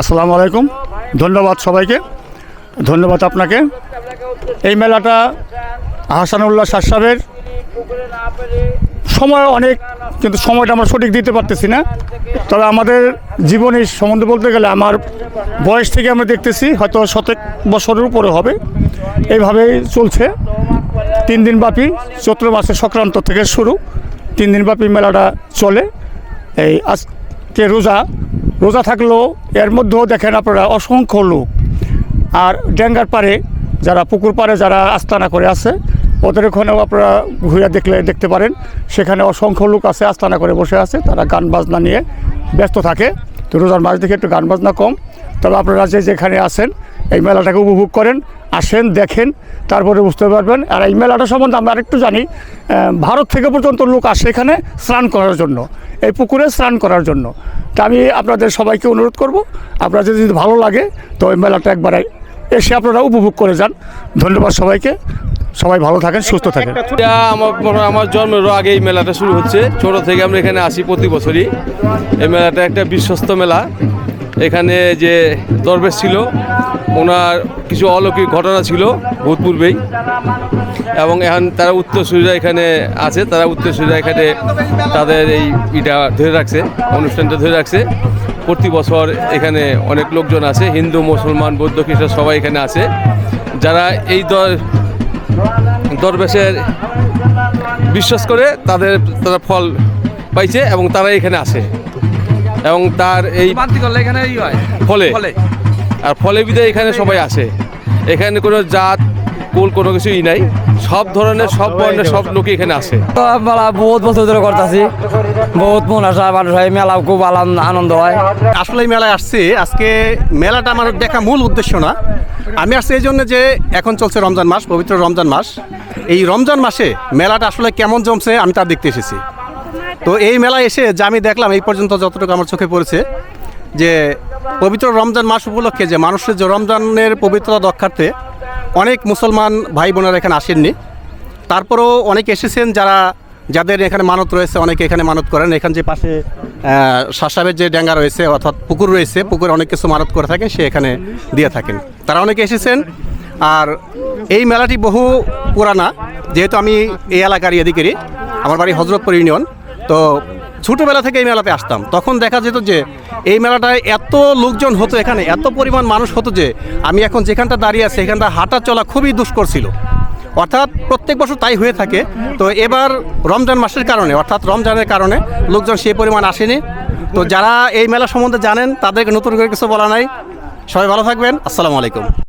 আসসালামু আলাইকুম। ধন্যবাদ সবাইকে। ধন্যবাদ আপনাকে। এই মেলাটা হাসানুল্লাহ শাহ সাহেবের। সময় অনেক, কিন্তু সময়টা আমরা সঠিক দিতে পারতেছি না। তবে আমাদের জীবনের সম্বন্ধে বলতে গেলে আমার বয়স থেকে আমরা দেখতেছি, হয়তো শতেক বছরের উপরে হবে। এইভাবেই চলছে। তিন দিন ব্যাপী চৈত্র মাসে সংক্রান্ত থেকে শুরু। তিন দিন ব্যাপী মেলাটা চলে। এই আজকে রোজা রোজা থাকলেও এর মধ্যেও দেখেন আপনারা অসংখ্য লোক। আর ড্যাঙ্গার পারে যারা পুকুর পারে যারা আস্তানা করে আছে, ওদের ওখানেও আপনারা ঘুরে দেখলে দেখতে পারেন, সেখানে অসংখ্য লোক আছে আস্তানা করে বসে আছে, তারা গান বাজনা নিয়ে ব্যস্ত থাকে। তো রোজার মাস দেখে একটু গান বাজনা কম। তবে আপনারা যে যেখানে আছেন, এই মেলাটাকে উপভোগ করেন আসেন, দেখেন, তারপরে বুঝতে পারবেন। আর এই মেলাটা সম্বন্ধে আমরা আরেকটু জানি ভারত থেকে পর্যন্ত লোক আসে এখানে স্নান করার জন্য, এই পুকুরে স্নান করার জন্য। তা আমি আপনাদের সবাইকে অনুরোধ করব আপনাদের যদি ভালো লাগে, তো এই মেলাটা একবার এসে আপনারা উপভোগ করে যান। ধন্যবাদ সবাইকে, সবাই ভালো থাকেন, সুস্থ থাকেন। আমার জন্মেরও আগে এই মেলাটা শুরু হচ্ছে। ছোট থেকে আমরা এখানে আসি প্রতি বছরই। এই মেলাটা একটা বিশ্বস্ত মেলা। এখানে যে দরবেশ ছিল ওনার কিছু অলৌকিক ঘটনা ছিল ভূতপূর্বেই এবং এখন তারা উত্তর উত্তরসূরিরা এখানে আছে তারা উত্তর উত্তরসূরিরা এখানে তাদের এই ইটা ধরে রাখছে অনুষ্ঠানটা ধরে রাখছে। প্রতি বছর এখানে অনেক লোকজন আছে হিন্দু মুসলমান বৌদ্ধ খ্রিস্টান সবাই এখানে আছে। যারা এই দল দরবেশের বিশ্বাস করে তাদের তারা ফল পাইছে এবং তারা এখানে আসে এবং তার এই ফলে। ফলে। আর ফলে বিদায় এখানে সবাই আসে। এখানে কোনো জাত কুল কোনো কিছুই নাই। সব ধরনের সব বর্ণের সব লোকই এখানে আসে। তো মেলা বহুত বছর ধরে করতেছি। বহুত মন আসা মানুষ হয় মেলা খুব আনন্দ হয়। আসলে এই মেলায় আসছি। আজকে মেলাটা আমার দেখা মূল উদ্দেশ্য না। আমি আসছি এই জন্য যে এখন চলছে রমজান মাস পবিত্র রমজান মাস। এই রমজান মাসে মেলাটা আসলে কেমন জমছে আমি তা দেখতে এসেছি। তো এই মেলায় এসে যা আমি দেখলাম এই পর্যন্ত যতটুকু আমার চোখে পড়েছে যে পবিত্র রমজান মাস উপলক্ষে যে মানুষের যে রমজানের পবিত্রতা রক্ষার্থে অনেক মুসলমান ভাই বোনেরা এখানে আসেননি। তারপরেও অনেকে এসেছেন যারা, যাদের এখানে মানত রয়েছে, অনেকে এখানে মানত করেন। এখানে যে পাশে শাসাবের যে ড্যাঙ্গা রয়েছে, অর্থাৎ পুকুর রয়েছে, পুকুরে অনেক কিছু মানত করে থাকেন, সে এখানে দিয়ে থাকেন। তারা অনেকে এসেছেন। আর এই মেলাটি বহু পুরানা, যেহেতু আমি এই এলাকার এদিকেরই। আমার বাড়ি হজরতপুর ইউনিয়ন। তো ছোটোবেলা থেকে এই মেলাতে আসতাম। তখন দেখা যেত যে এই মেলাটায় এত লোকজন হতো এখানে, এত পরিমাণ মানুষ হতো যে আমি এখন যেখানটা দাঁড়িয়ে আছি এখানটা হাঁটা চলা খুবই দুষ্কর ছিল। অর্থাৎ প্রত্যেক বছর তাই হয়ে থাকে। তো এবার রমজান মাসের কারণে, অর্থাৎ রমজানের কারণে লোকজন সেই পরিমাণ আসেনি। তো যারা এই মেলা সম্বন্ধে জানেন, তাদেরকে নতুন করে কিছু বলা নাই। সবাই ভালো থাকবেন। আসসালামু আলাইকুম।